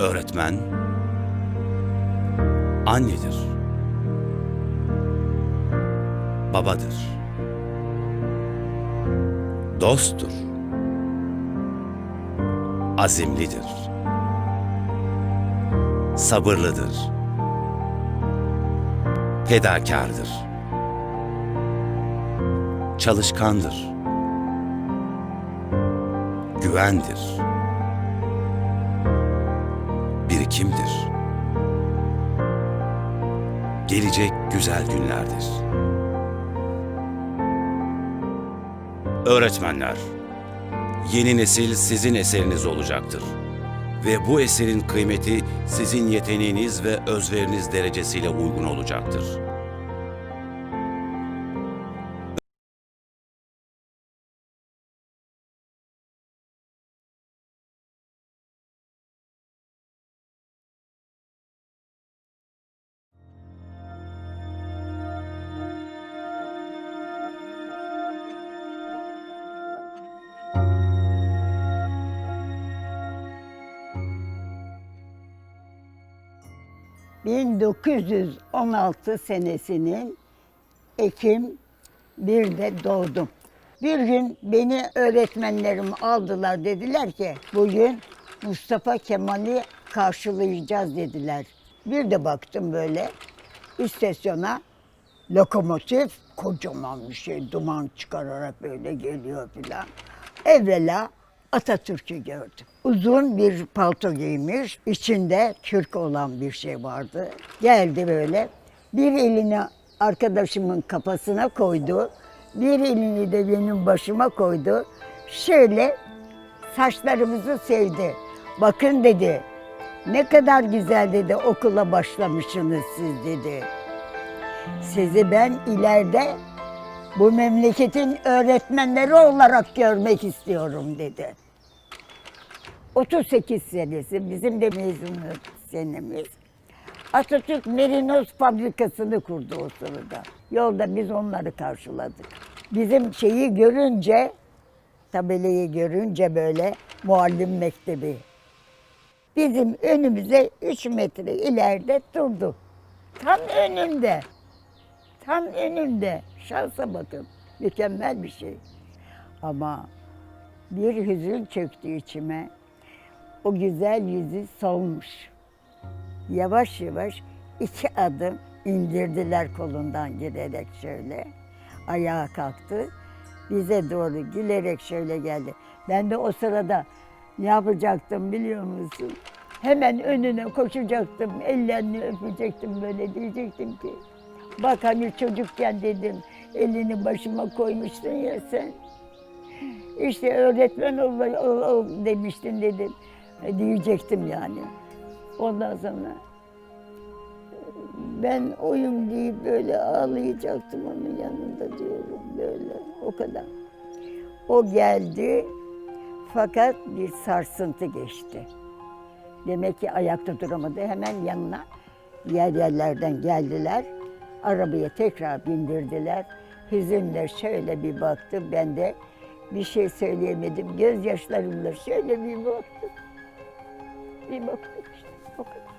Öğretmen annedir. Babadır. Dosttur. Azimlidir. Sabırlıdır. Fedakardır. Çalışkandır. Güvendir birikimdir. Gelecek güzel günlerdir. Öğretmenler, yeni nesil sizin eseriniz olacaktır. Ve bu eserin kıymeti sizin yeteneğiniz ve özveriniz derecesiyle uygun olacaktır. ...1916 senesinin Ekim 1'de doğdum. Bir gün beni öğretmenlerim aldılar dediler ki bugün Mustafa Kemal'i karşılayacağız dediler. Bir de baktım böyle istasyona lokomotif kocaman bir şey duman çıkararak böyle geliyor filan. Evvela Atatürk'ü gördüm. Uzun bir palto giymiş, içinde kürk olan bir şey vardı. Geldi böyle, bir elini arkadaşımın kafasına koydu, bir elini de benim başıma koydu. Şöyle saçlarımızı sevdi. Bakın dedi, ne kadar güzel dedi okula başlamışsınız siz dedi. Sizi ben ileride bu memleketin öğretmenleri olarak görmek istiyorum dedi. 38 senesi bizim de mezuniyet senemiz. Atatürk Merinos fabrikasını kurdu o sırada. Yolda biz onları karşıladık. Bizim şeyi görünce, tabelayı görünce böyle muallim mektebi. Bizim önümüze 3 metre ileride durdu. Tam önümde. Tam önümde. Şansa bakın. Mükemmel bir şey. Ama bir hüzün çöktü içime. O güzel yüzü solmuş. Yavaş yavaş iki adım indirdiler kolundan girerek şöyle. Ayağa kalktı. Bize doğru gülerek şöyle geldi. Ben de o sırada ne yapacaktım biliyor musun? Hemen önüne koşacaktım, ellerini öpecektim böyle diyecektim ki Bak hani çocukken dedim elini başıma koymuştun ya sen. İşte öğretmen ol, ol, ol demiştin dedim. E, Diyecektim yani. Ondan sonra ben oyum deyip böyle ağlayacaktım onun yanında diyorum böyle o kadar. O geldi fakat bir sarsıntı geçti. Demek ki ayakta duramadı. Hemen yanına yer yerlerden geldiler. Arabaya tekrar bindirdiler. Hüzünle şöyle bir baktı. Ben de bir şey söyleyemedim. Gözyaşlarımla şöyle bir baktım. Bir baktım işte o kadar.